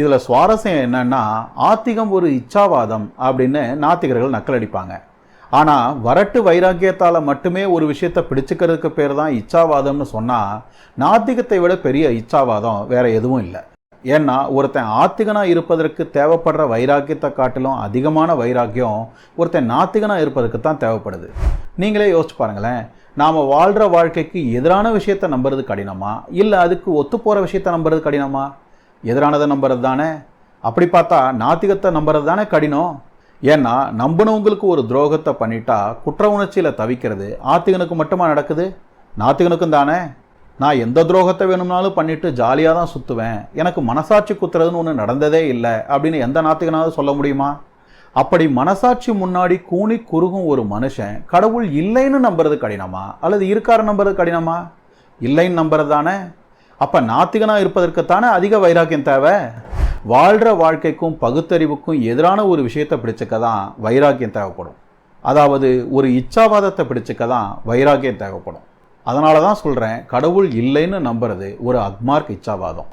இதில் சுவாரஸ்யம் என்னன்னா ஆத்திகம் ஒரு இச்சாவாதம் அப்படின்னு நாத்திகர்கள் நக்கலடிப்பாங்க. ஆனால் வரட்டு வைராக்கியத்தால் மட்டுமே ஒரு விஷயத்தை பிடிச்சுக்கிறதுக்கு பேர் தான் இச்சாவாதம்னு சொன்னால் நாத்திகத்தை விட பெரிய இச்சாவாதம் வேற எதுவும் இல்லை. ஏன்னா ஒருத்தன் ஆத்திகனாக இருப்பதற்கு தேவைப்படுற வைராக்கியத்தை காட்டிலும் அதிகமான வைராக்கியம் ஒருத்தன் நாத்திகனாக இருப்பதற்கு தான் தேவைப்படுது. நீங்களே யோசிச்சு பாருங்களேன் நாம் வாழ்கிற வாழ்க்கைக்கு எதிரான விஷயத்தை நம்புறது கடினமா? இல்லை அதுக்கு ஒத்து போகிற விஷயத்தை நம்புறது கடினமா? எதிரானதை நம்புறது தானே? அப்படி பார்த்தா நாத்திகத்தை நம்புறது தானே கடினம்? ஏன்னா நம்பினவங்களுக்கு ஒரு துரோகத்தை பண்ணிட்டா குற்ற உணர்ச்சியில் தவிக்கிறது ஆத்திகனுக்கு மட்டுமா நடக்குது? நாத்திகனுக்கும் தானே. நான் எந்த துரோகத்தை வேணும்னாலும் பண்ணிட்டு ஜாலியாக தான் சுற்றுவேன் எனக்கு மனசாட்சி குத்துறதுன்னு ஒன்று நடந்ததே இல்லை அப்படின்னு எந்த நாத்திகனாவது சொல்ல முடியுமா? அப்படி மனசாட்சி முன்னாடி கூனி குறுகும் ஒரு மனுஷன் கடவுள் இல்லைன்னு நம்புறது கடினமா? அல்லது இருக்காரு நம்புறது கடினமா? இல்லைன்னு நம்புறது தானே. அப்போ நாத்திகனாக இருப்பதற்குத்தானே அதிக வைராக்கியம் தேவை? வாழ்கிற வாழ்க்கைக்கும் பகுத்தறிவுக்கும் எதிரான ஒரு விஷயத்தை பிடிச்சிக்க தான் வைராக்கியம் தேவைப்படும். அதாவது ஒரு இச்சாவாதத்தை பிடிச்சிக்க தான் வைராக்கியம் தேவைப்படும். அதனால தான் சொல்கிறேன் கடவுள் இல்லைன்னு நம்புறது ஒரு அக்மார்க் இச்சாவாதம்.